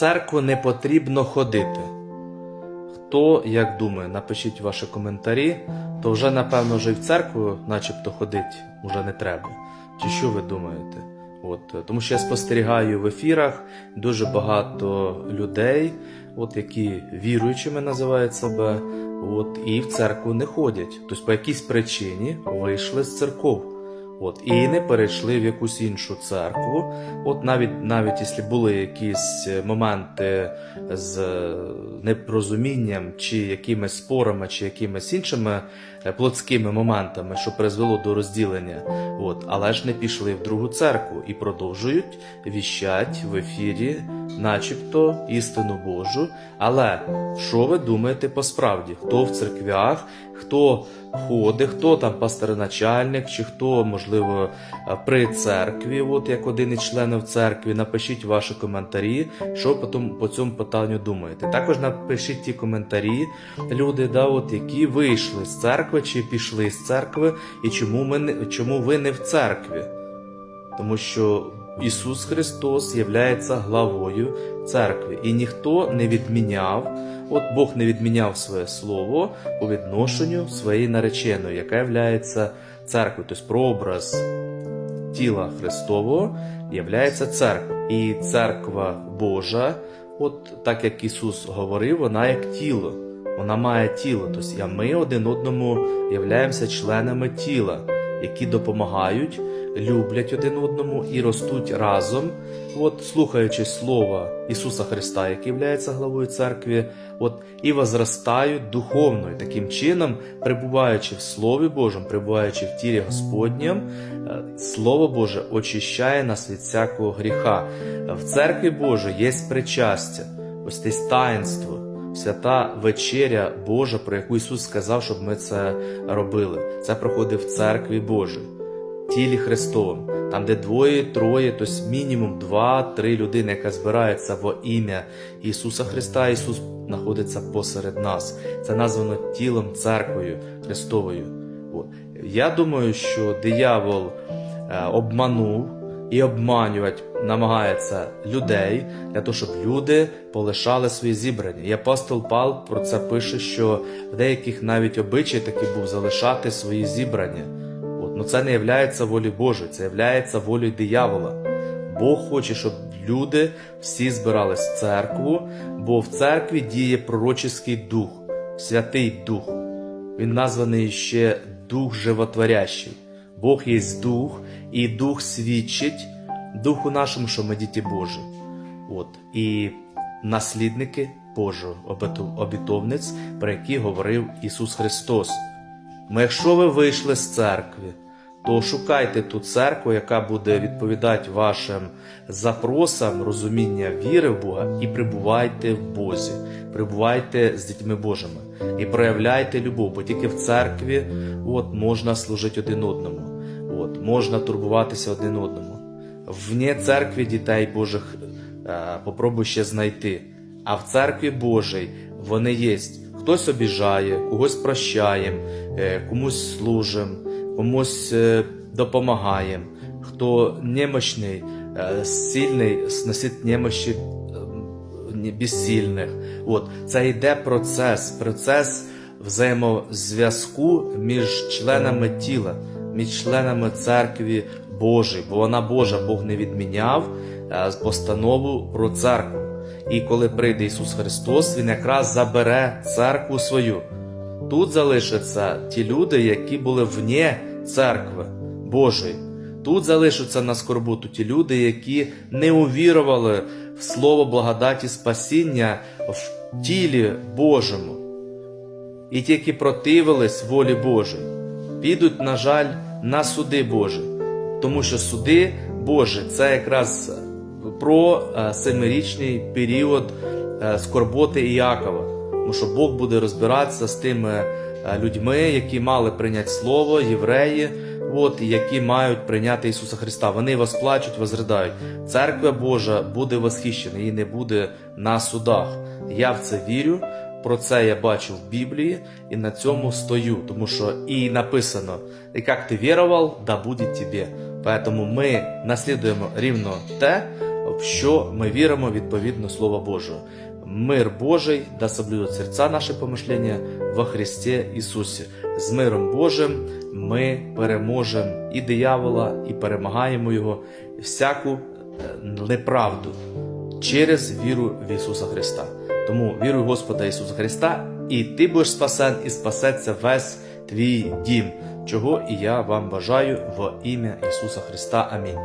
церкву не потрібно ходити. Хто як думає, напишіть ваші коментарі, то вже напевно вже й в церкву, начебто, ходити вже не треба. Чи що ви думаєте? От, тому що я спостерігаю в ефірах дуже багато людей, от, які віруючими називають себе, от, і в церкву не ходять. Тобто по якійсь причині вийшли з церков. От, і не перейшли в якусь іншу церкву. От навіть навіть якщо були якісь е, моменти з е, непорозумінням, чи якимись спорами, чи якимись іншими плотськими моментами, що призвело до розділення, от, але ж не пішли в другу церкву і продовжують віщать в ефірі, начебто, істину Божу. Але що ви думаєте по справді? Хто в церквях, хто ходить, хто там пастороначальник, чи хто, можливо, е, при церкві, от як один із членів церкви, напишіть ваші коментарі, що по тому- по цьому питанню думаєте. Також напишіть ті коментарі, люди, да, от, які вийшли з церкви чи пішли з церкви, і чому, ми чому ви не в церкві. Тому що Ісус Христос є главою церкви, і ніхто не відміняв, от Бог не відміняв своє слово по відношенню своєї нареченої, яка є церквою, тобто прообраз тіла Христового є церква. І церква Божа, от так як Ісус говорив, вона як тіло. Вона має тіло, тобто ми один одному являємося членами тіла, які допомагають, люблять один одному і ростуть разом, от слухаючи слова Ісуса Христа, який є главою церкви, от і возростають духовно, і таким чином, перебуваючи в Слові Божому, перебуваючи в тілі Господнім, е, Слово Боже очищає нас від всякого гріха. В церкві Божій є причастя, ось те таїнство свята вечеря Божа, про яку Ісус сказав, щоб ми це робили. Це проходить в церкві Божій, тілі Христовому, там, де двоє, троє, тобто мінімум два-три людини, яка збирається во ім'я Ісуса Христа. Ісус знаходиться посеред нас. Це названо тілом церквою Христовою. Я думаю, що диявол е, обманув і обманювати намагається людей для того, щоб люди полишали свої зібрання. І апостол Павло про це пише, що в деяких навіть обичай такий був залишати свої зібрання. От, ну це не є волі Божою, це є волею диявола. Бог хоче, щоб люди всі збирались в церкву, бо в церкві діє пророчий дух, святий дух. Він названий ще Дух Животворящий. Бог є дух, і дух свідчить духу нашому, що ми діти Божі. От. І наслідники Божого обітовниць, про які говорив Ісус Христос. Ну, якщо ви вийшли з церкви, то шукайте ту церкву, яка буде відповідати вашим запросам розуміння віри в Бога, і прибувайте в Бозі, прибувайте з дітьми Божими і проявляйте любов, бо тільки в церкві от, можна служити один одному, от, можна турбуватися один одному. Вне церкви дітей Божих е, попробуй ще знайти. А в церкві Божій вони є. Хтось обіжає, когось прощаємо, е, комусь служимо, комусь е, допомагаємо. Хто немощний, сильний, сносить немощі е, безсильних. От це йде процес, процес взаємозв'язку між членами тіла, між членами церкви Божої, бо вона Божа, Бог не відміняв е, постанову про церкву. І коли прийде Ісус Христос, Він якраз забере церкву свою. Тут залишаться ті люди, які були вне церкви Божої. Тут залишаться на скорботу ті люди, які не увірували в слово благодаті спасіння в тілі Божому. І ті, які противились волі Божої, підуть, на жаль, на суди Божі. Тому що суди Божі це якраз про е, семирічний період е, скорботи Іакова. Тому що Бог буде розбиратися з тими е, людьми, які мали прийняти слово, євреї, от, і які мають прийняти Ісуса Христа. Вони восплачуть, возридають. Церква Божа буде восхищена, її не буде на судах. Я в це вірю. Про це я бачу в Біблії і на цьому стою, тому що і написано, і як ти вірував, да буде тобі. Поэтому ми наслідуємо рівно те, в що ми віримо відповідно Слова Божого. Мир Божий да соблюдуть серця наші помишлення во Христі Ісусі. З миром Божим ми переможемо і диявола, і перемагаємо його, всяку е, неправду через віру в Ісуса Христа. Тому віруй в Господа Ісуса Христа, і ти будеш спасен, і спасеться весь твій дім, чого і я вам бажаю во ім'я Ісуса Христа. Амінь.